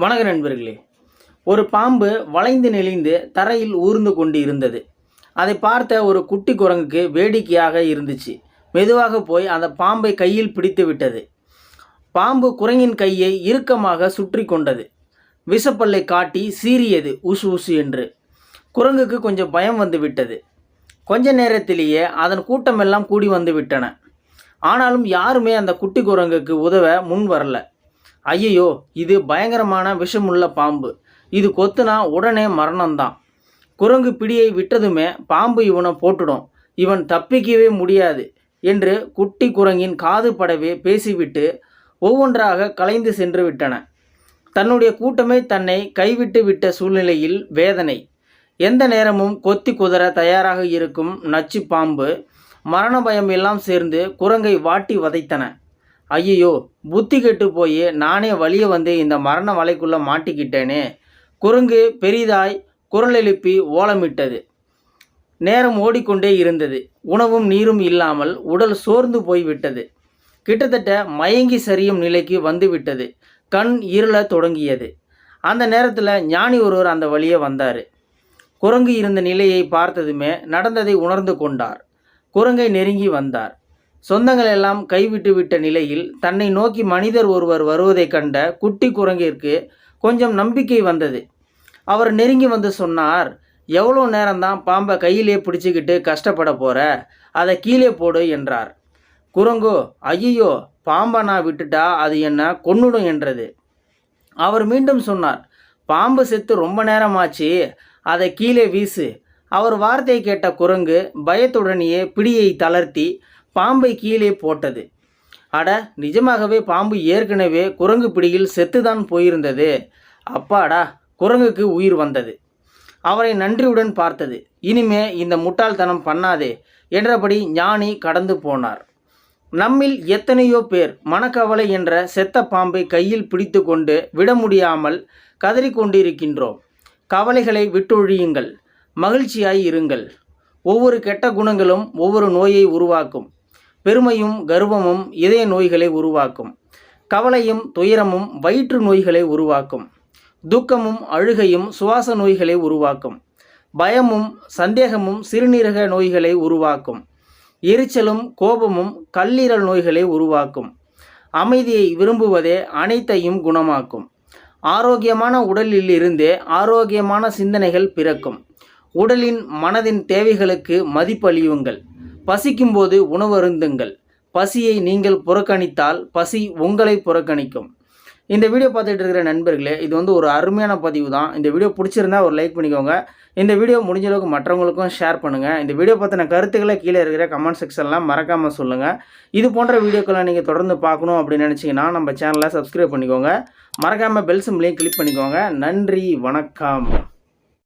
வணக்க நண்பர்களே. ஒரு பாம்பு வளைந்து நெளிந்து தரையில் ஊர்ந்து கொண்டு இருந்தது. அதை பார்த்த ஒரு குட்டி குரங்குக்கு வேடிக்கையாக இருந்துச்சு. மெதுவாக போய் அந்த பாம்பை கையில் பிடித்து விட்டது. பாம்பு குரங்கின் கையை இறுக்கமாக சுற்றி கொண்டது. விஷப்பல்லை காட்டி சீறியது உசு உசு என்று. குரங்குக்கு கொஞ்சம் பயம் வந்து விட்டது. கொஞ்ச நேரத்திலேயே அதன் கூட்டமெல்லாம் கூடி வந்து விட்டன. ஆனாலும் யாருமே அந்த குட்டி குரங்குக்கு உதவ முன் வரல. ஐயையோ இது பயங்கரமான விஷமுள்ள பாம்பு. இது கொத்துனா உடனே மரணம்தான். குரங்கு பிடியை விட்டதுமே பாம்பு இவனை போட்டுடும். இவன் தப்பிக்கவே முடியாது என்று குட்டி குரங்கின் காது படவே பேசிவிட்டு ஒவ்வொன்றாக கலைந்து சென்று விட்டன. தன்னுடைய கூட்டமே தன்னை கைவிட்டு விட்ட சூழ்நிலையில் வேதனை. எந்த நேரமும் கொத்தி குதற தயாராக இருக்கும் நச்சு பாம்பு மரண பயம் எல்லாம் சேர்ந்து குரங்கை வாட்டி வதைத்தன. ஐயையோ புத்தி கெட்டு போய் நானே வழியை வந்து இந்த மரண வலைக்குள்ளே மாட்டிக்கிட்டேனே. குரங்கு பெரிதாய் குரல் எழுப்பி ஓலமிட்டது. நேரம் ஓடிக்கொண்டே இருந்தது. உணவும் நீரும் இல்லாமல் உடல் சோர்ந்து போய்விட்டது. கிட்டத்தட்ட மயங்கி சரியும் நிலைக்கு வந்துவிட்டது. கண் இருள தொடங்கியது. அந்த நேரத்தில் ஞானி ஒருவர் அந்த வழியே வந்தார். குரங்கு இருந்த நிலையை பார்த்ததுமே நடந்ததை உணர்ந்து கொண்டார். குரங்கை நெருங்கி வந்தார். சொந்தங்கள் எல்லாம் கைவிட்டு விட்ட நிலையில் தன்னை நோக்கி மனிதர் ஒருவர் வருவதைக் கண்ட குட்டி குரங்கிற்கு கொஞ்சம் நம்பிக்கை வந்தது. அவர் நெருங்கி வந்து சொன்னார் எவ்வளோ நேரம்தான் பாம்பை கையிலே பிடிச்சிக்கிட்டு கஷ்டப்பட போகிற அதை கீழே போடு என்றார். குரங்கோ ஐயோ பாம்பை நான் விட்டுட்டா அது என்ன கொன்னுடும் என்றது. அவர் மீண்டும் சொன்னார் பாம்பு செத்து ரொம்ப நேரமாச்சு அதை கீழே வீசு அவர் வார்த்தை கேட்ட குரங்கு பயத்துடனேயே பிடியை தளர்த்தி பாம்பை கீழே போட்டது. அட நிஜமாகவே பாம்பு ஏற்கனவே குரங்கு பிடியில் செத்துதான் போயிருந்தது. அப்பாடா குரங்குக்கு உயிர் வந்தது. அவரை நன்றியுடன் பார்த்தது. இனிமே இந்த முட்டாள்தனம் பண்ணாதே என்றபடி ஞானி கடந்து போனார். நம்மில் எத்தனையோ பேர் மனக்கவலை என்ற செத்த பாம்பை கையில் பிடித்து கொண்டு விட முடியாமல் கதறிக்கொண்டிருக்கின்றோம். கவலைகளை விட்டொழியுங்கள். மகிழ்ச்சியாய் இருங்கள். ஒவ்வொரு கெட்ட குணங்களும் ஒவ்வொரு நோயை உருவாக்கும். பெருமையும் கர்வமும் இதய நோய்களை உருவாக்கும். கவலையும் துயரமும் வயிற்று நோய்களை உருவாக்கும். துக்கமும் அழுகையும் சுவாச நோய்களை உருவாக்கும். பயமும் சந்தேகமும் சிறுநீரக நோய்களை உருவாக்கும். எரிச்சலும் கோபமும் கல்லீரல் நோய்களை உருவாக்கும். அமைதியை விரும்புவதே அனைத்தையும் குணமாக்கும். ஆரோக்கியமான உடலில் இருந்தே ஆரோக்கியமான சிந்தனைகள் பிறக்கும். உடலின் மனதின் தேவைகளுக்கு மதிப்பளியுங்கள். பசிக்கும்போது உணவருந்துங்கள் பசியை நீங்கள் புறக்கணித்தால் பசி உங்களை புறக்கணிக்கும். இந்த வீடியோ பார்த்துட்டு இருக்கிற நண்பர்களே இது வந்து ஒரு அருமையான பதிவு தான். இந்த வீடியோ பிடிச்சிருந்தா ஒரு லைக் பண்ணிக்கோங்க. இந்த வீடியோ முடிஞ்ச அளவுக்கு மற்றவங்களுக்கும் ஷேர் பண்ணுங்கள் இந்த வீடியோ பற்றின கருத்துக்களை கீழே இருக்கிற கமெண்ட் செக்ஷன்லாம் மறக்காமல் சொல்லுங்கள் இது போன்ற வீடியோக்களை நீங்கள் தொடர்ந்து பார்க்கணும் அப்படின்னு நினச்சிங்கன்னா நம்ம சேனலை சப்ஸ்கிரைப் பண்ணிக்கோங்க. மறக்காமல் பெல் சிம்லேயும் கிளிக் பண்ணிக்கோங்க. நன்றி வணக்கம்.